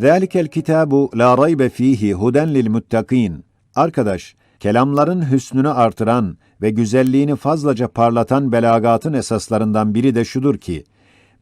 Zalikel kitabu la raybe fihi huden lil muttakin. Arkadaş, kelamların hüsnünü artıran ve güzelliğini fazlaca parlatan belagatın esaslarından biri de şudur ki,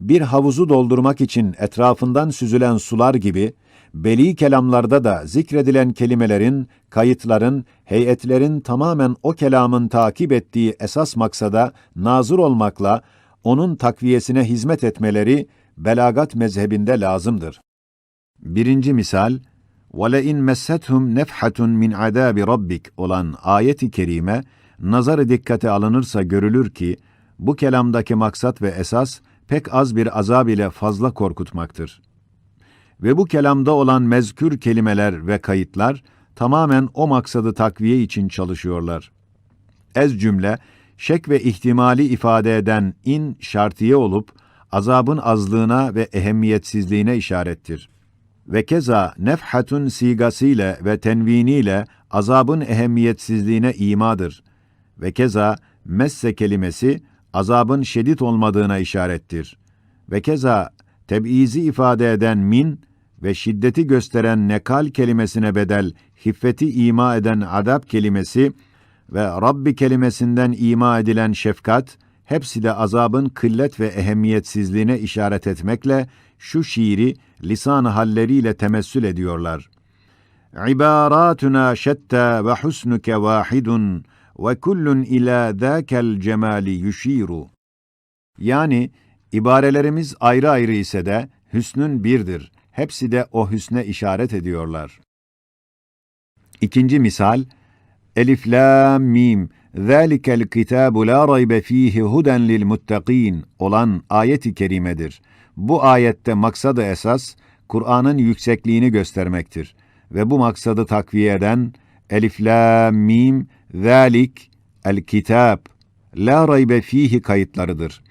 bir havuzu doldurmak için etrafından süzülen sular gibi, beli kelamlarda da zikredilen kelimelerin, kayıtların, heyetlerin tamamen o kelamın takip ettiği esas maksada nazır olmakla, onun takviyesine hizmet etmeleri, belagat mezhebinde lazımdır. Birinci misal, وَلَاِنْ مَسَّتْهُمْ نَفْحَةٌ مِنْ عَذَابِ رَبِّكَ olan ayet-i kerime, nazarı dikkate alınırsa görülür ki, bu kelamdaki maksat ve esas, pek az bir azab ile fazla korkutmaktır. Ve bu kelamda olan mezkür kelimeler ve kayıtlar, tamamen o maksadı takviye için çalışıyorlar. Ez cümle, şek ve ihtimali ifade eden in şartiye olup, azabın azlığına ve ehemmiyetsizliğine işarettir. Ve keza nefhatun sigasıyla ve tenviniyle azabın ehemmiyetsizliğine imadır. Ve keza messe kelimesi azabın şiddet olmadığına işarettir. Ve keza teb'izi ifade eden min ve şiddeti gösteren nekal kelimesine bedel hiffeti ima eden adab kelimesi ve Rabbi kelimesinden ima edilen şefkat, hepsi de azabın kıllet ve ehemmiyetsizliğine işaret etmekle şu şiiri lisan halleriyle temessül ediyorlar. İbaratuna şetta ve husnuke vahidun ve kullun ila zâkel cemali yuşiru. Yani ibarelerimiz ayrı ayrı ise de hüsnün birdir. Hepsi de o hüsne işaret ediyorlar. İkinci misal, Elif lam mim kitâbu lâ raybe fîhi huden lil muttaqîn olan ayet-i kerimedir. Bu ayette maksadı esas, Kur'an'ın yüksekliğini göstermektir. Ve bu maksadı takviye eden Elif lam mim zâlik el kitâb la raybe fihi kayıtlarıdır.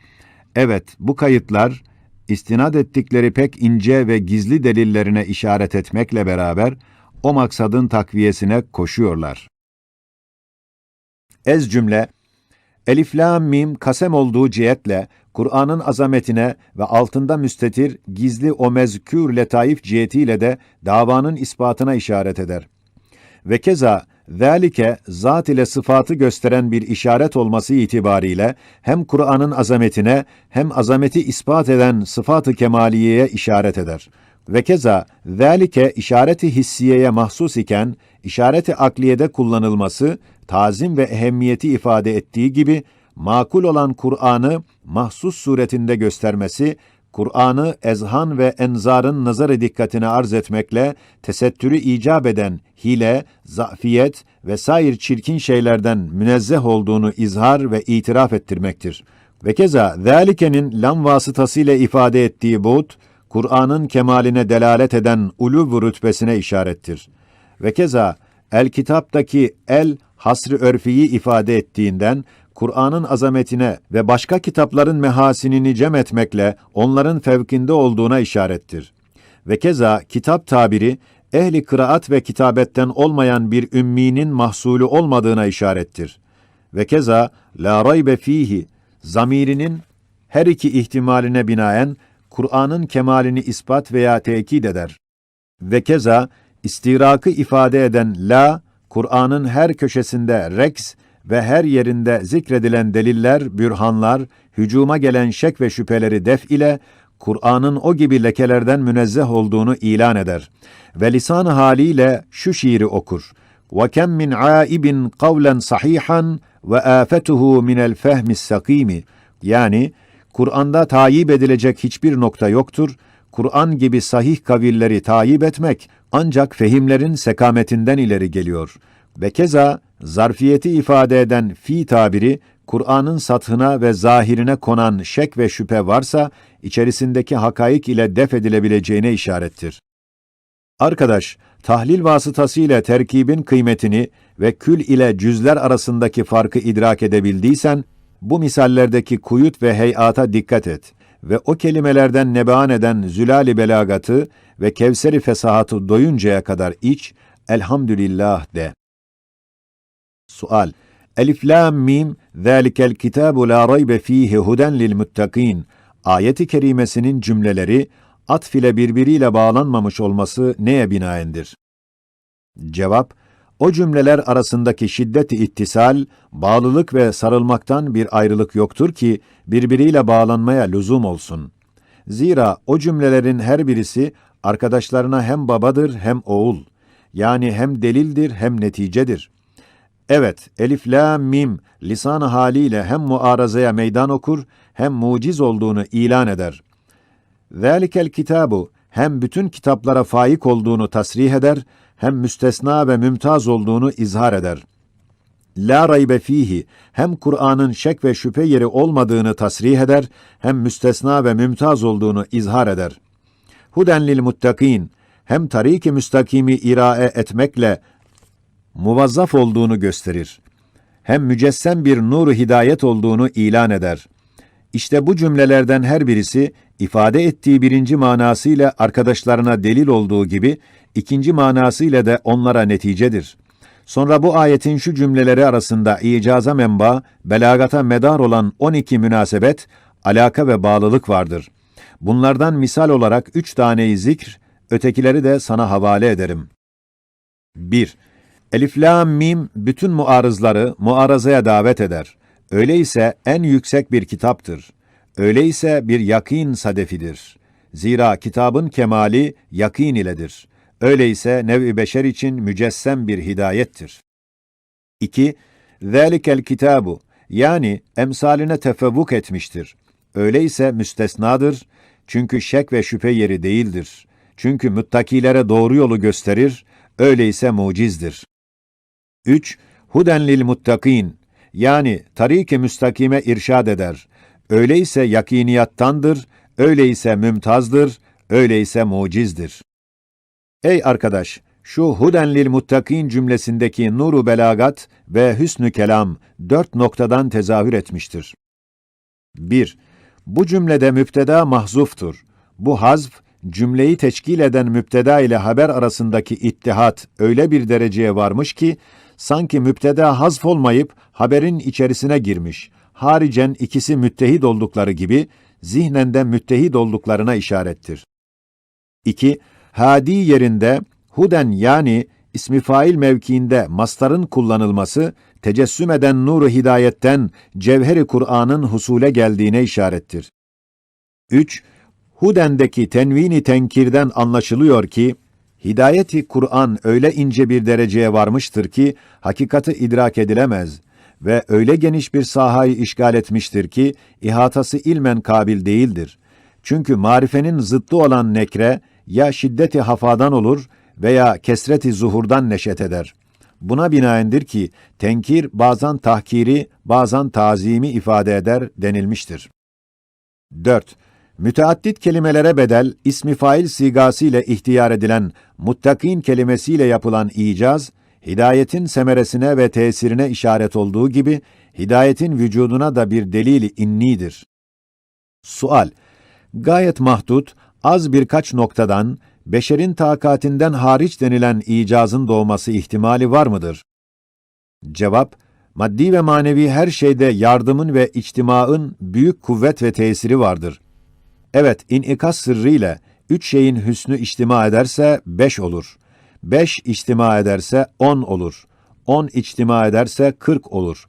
Evet, bu kayıtlar istinad ettikleri pek ince ve gizli delillerine işaret etmekle beraber o maksadın takviyesine koşuyorlar. Ez cümle, Elif lam mim kasem olduğu cihetle Kur'an'ın azametine ve altında müstetir gizli o mezkür letaif cihetiyle de davanın ispatına işaret eder. Ve keza zâlike zat ile sıfatı gösteren bir işaret olması itibariyle hem Kur'an'ın azametine hem azameti ispat eden sıfatı kemaliyeye işaret eder. Ve keza zâlike işareti hissiyeye mahsus iken işareti akliyede kullanılması tazim ve ehemmiyeti ifade ettiği gibi makul olan Kur'an'ı mahsus suretinde göstermesi Kur'an'ı ezhan ve enzarın nazarı dikkatine arz etmekle tesettürü icap eden hile, zafiyet ve sair çirkin şeylerden münezzeh olduğunu izhar ve itiraf ettirmektir. Ve keza zâlikenin lam vasıtasıyla ifade ettiği buğd, Kur'an'ın kemaline delalet eden uluv rütbesine işarettir. Ve keza el kitaptaki el hasrı örfiyi ifade ettiğinden Kur'an'ın azametine ve başka kitapların mehasinini cem etmekle onların fevkinde olduğuna işarettir. Ve keza kitap tabiri, ehli kıraat ve kitabetten olmayan bir ümminin mahsulü olmadığına işarettir. Ve keza, la raybe fihi, zamirinin her iki ihtimaline binaen, Kur'an'ın kemalini ispat veya tekit eder. Ve keza, istirakı ifade eden la, Kur'an'ın her köşesinde reks ve her yerinde zikredilen deliller, bürhanlar, hücuma gelen şek ve şüpheleri def ile Kur'an'ın o gibi lekelerden münezzeh olduğunu ilan eder ve lisan haliyle şu şiiri okur. وَكَمْ مِنْ عَائِبٍ قَوْلًا صَحِيحًا وَآفَتُهُ مِنَ الْفَهْمِ السَّقِيمِ Yani, Kur'an'da tayip edilecek hiçbir nokta yoktur. Kur'an gibi sahih kavilleri tayip etmek ancak fehimlerin sekametinden ileri geliyor. Ve keza zarfiyeti ifade eden fi tabiri, Kur'an'ın sathına ve zahirine konan şek ve şüphe varsa, içerisindeki hakaik ile def edilebileceğine işarettir. Arkadaş, tahlil vasıtasıyla terkibin kıymetini ve kül ile cüzler arasındaki farkı idrak edebildiysen, bu misallerdeki kuyut ve heyata dikkat et ve o kelimelerden nebean eden zülali belagatı ve kevseri fesahatı doyuncaya kadar iç, elhamdülillah de. Sual. Elif lam mim zalikel kitabu la raybe fihi huden lil muttaqin. Ayeti kerimesinin cümleleri atf ile birbiriyle bağlanmamış olması neye binaendir? Cevap, o cümleler arasındaki şiddet-i ittisal, bağlılık ve sarılmaktan bir ayrılık yoktur ki birbiriyle bağlanmaya lüzum olsun. Zira o cümlelerin her birisi arkadaşlarına hem babadır hem oğul. Yani hem delildir hem neticedir. Evet, elif, la, mim, lisan haliyle hem muarazaya meydan okur, hem muciz olduğunu ilan eder. Zalikel kitabu, hem bütün kitaplara faik olduğunu tasrih eder, hem müstesna ve mümtaz olduğunu izhar eder. La raybe fihi, hem Kur'an'ın şek ve şüphe yeri olmadığını tasrih eder, hem müstesna ve mümtaz olduğunu izhar eder. Huden lil muttakin, hem tarik-i müstakimi irae etmekle muvazzaf olduğunu gösterir. Hem mücessem bir nuru hidayet olduğunu ilan eder. İşte bu cümlelerden her birisi ifade ettiği birinci manasıyla arkadaşlarına delil olduğu gibi ikinci manasıyla da onlara neticedir. Sonra bu ayetin şu cümleleri arasında icaza menba, belagata medar olan 12 münasebet, alaka ve bağlılık vardır. Bunlardan misal olarak üç taneyi zikr, ötekileri de sana havale ederim. 1. Elif, la, mim bütün muarızları muarazaya davet eder. Öyleyse en yüksek bir kitaptır. Öyleyse bir yakin sadefidir. Zira kitabın kemali yakin iledir. Öyleyse nev-i beşer için mücessem bir hidayettir. 2. Zelikel kitabu yani emsaline tefevvuk etmiştir. Öyleyse müstesnadır. Çünkü şek ve şüphe yeri değildir. Çünkü müttakilere doğru yolu gösterir. Öyleyse mucizdir. 3. Huden lil muttakin yani tarik-i müstakime irşad eder. Öyleyse yakiniyattandır, öyleyse mümtazdır, öyleyse mucizdir. Ey arkadaş, şu huden lil muttakin cümlesindeki nuru belagat ve hüsnü kelam dört noktadan tezahür etmiştir. 1. Bu cümlede müpteda mahzuftur. Bu hazf, cümleyi teşkil eden müpteda ile haber arasındaki ittihat öyle bir dereceye varmış ki, sanki müpteda hazf olmayıp haberin içerisine girmiş, haricen ikisi müttehid oldukları gibi, zihnen de müttehid olduklarına işarettir. 2. Hadi yerinde, huden yani ismi fail mevkiinde mastarın kullanılması, tecessüm eden nuru hidayetten cevheri Kur'an'ın husule geldiğine işarettir. 3. Huden'deki tenvini tenkirden anlaşılıyor ki, hidayeti Kur'an öyle ince bir dereceye varmıştır ki, hakikati idrak edilemez ve öyle geniş bir sahayı işgal etmiştir ki, ihatası ilmen kabil değildir. Çünkü marifenin zıttı olan nekre, ya şiddeti hafadan olur veya kesreti zuhurdan neşet eder. Buna binaendir ki, tenkir bazen tahkiri, bazen tazimi ifade eder denilmiştir. 4. Müteaddit kelimelere bedel, ismi fail sigasiyle ihtiyar edilen muttakin kelimesiyle yapılan icaz, hidayetin semeresine ve tesirine işaret olduğu gibi, hidayetin vücuduna da bir delili innidir. Sual Gayet mahdut, az birkaç noktadan, beşerin takatinden hariç denilen icazın doğması ihtimali var mıdır? Cevap, maddi ve manevi her şeyde yardımın ve içtimaın büyük kuvvet ve tesiri vardır. Evet, inikas sırrıyla üç şeyin hüsnü içtima ederse beş olur. Beş içtima ederse on olur. On içtima ederse kırk olur.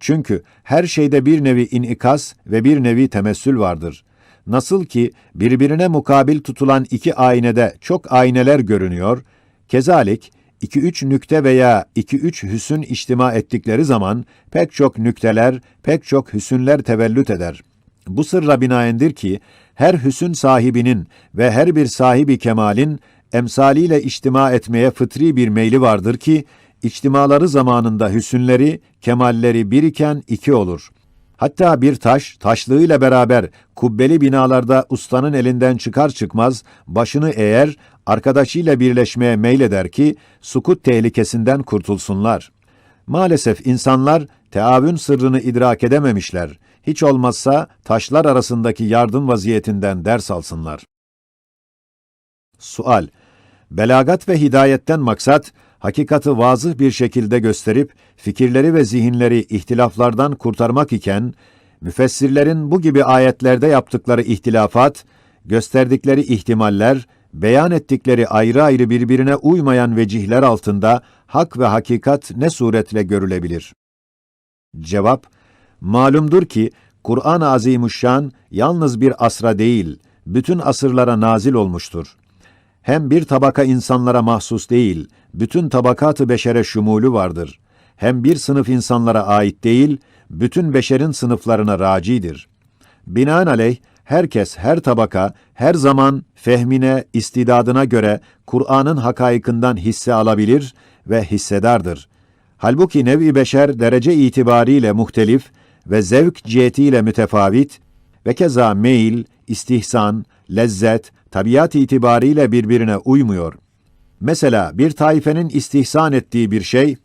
Çünkü her şeyde bir nevi inikas ve bir nevi temessül vardır. Nasıl ki birbirine mukabil tutulan iki aynede çok ayneler görünüyor, kezalik iki üç nükte veya iki üç hüsün içtima ettikleri zaman pek çok nükteler, pek çok hüsünler tevellüt eder. Bu sırra binaendir ki her hüsün sahibinin ve her bir sahibi kemalin emsaliyle içtima etmeye fıtri bir meyli vardır ki, içtimaları zamanında hüsünleri, kemalleri bir iken iki olur. Hatta bir taş, taşlığıyla beraber kubbeli binalarda ustanın elinden çıkar çıkmaz, başını eğer, arkadaşıyla birleşmeye meyleder ki, sukut tehlikesinden kurtulsunlar. Maalesef insanlar teavün sırrını idrak edememişler. Hiç olmazsa taşlar arasındaki yardım vaziyetinden ders alsınlar. Sual Belagat ve hidayetten maksat, hakikati vazıh bir şekilde gösterip, fikirleri ve zihinleri ihtilaflardan kurtarmak iken, müfessirlerin bu gibi ayetlerde yaptıkları ihtilafat, gösterdikleri ihtimaller, beyan ettikleri ayrı ayrı birbirine uymayan vecihler altında hak ve hakikat ne suretle görülebilir? Cevap, malumdur ki Kur'an-ı Azimuşşan yalnız bir asra değil, bütün asırlara nazil olmuştur. Hem bir tabaka insanlara mahsus değil, bütün tabakatı beşere şumulü vardır. Hem bir sınıf insanlara ait değil, bütün beşerin sınıflarına racidir. Binaenaleyh, herkes, her tabaka, her zaman fehmine, istidadına göre Kur'an'ın hakaykından hisse alabilir ve hissedardır. Halbuki nevi beşer derece itibariyle muhtelif ve zevk cihetiyle mütefavit ve keza meyil, istihsan, lezzet, tabiat itibariyle birbirine uymuyor. Mesela bir taifenin istihsan ettiği bir şey,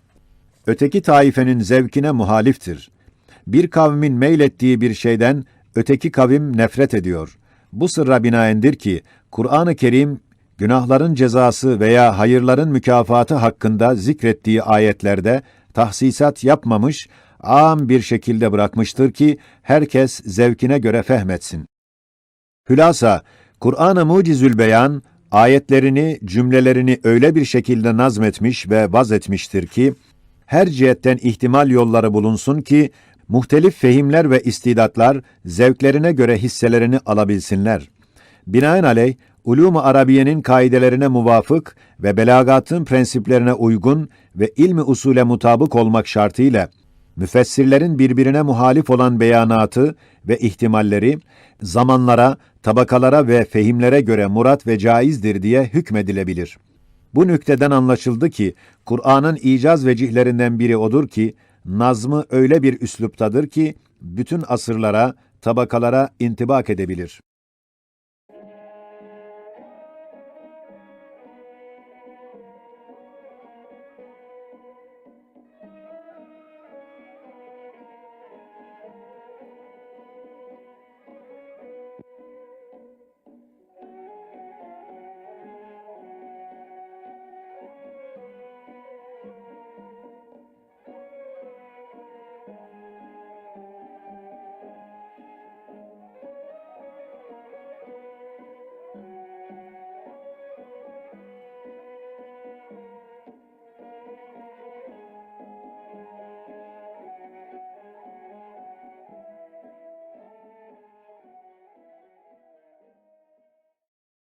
öteki taifenin zevkine muhaliftir. Bir kavmin meylettiği bir şeyden öteki kavim nefret ediyor. Bu sırra binaendir ki Kur'an-ı Kerim günahların cezası veya hayırların mükafatı hakkında zikrettiği ayetlerde tahsisat yapmamış, âm bir şekilde bırakmıştır ki herkes zevkine göre fehmetsin. Hülasa, Kur'an-ı Mucizül Beyan, ayetlerini, cümlelerini öyle bir şekilde nazmetmiş ve vazetmiştir ki, her cihetten ihtimal yolları bulunsun ki, muhtelif fehimler ve istidatlar zevklerine göre hisselerini alabilsinler. Binaenaleyh, ulûm-u arabiyenin kaidelerine muvafık ve belagatın prensiplerine uygun ve ilmi usule mutabık olmak şartıyla, müfessirlerin birbirine muhalif olan beyanatı ve ihtimalleri, zamanlara, tabakalara ve fehimlere göre murat ve caizdir diye hükmedilebilir. Bu nükteden anlaşıldı ki, Kur'an'ın icaz vecihlerinden biri odur ki, nazmı öyle bir üsluptadır ki, bütün asırlara, tabakalara intibak edebilir.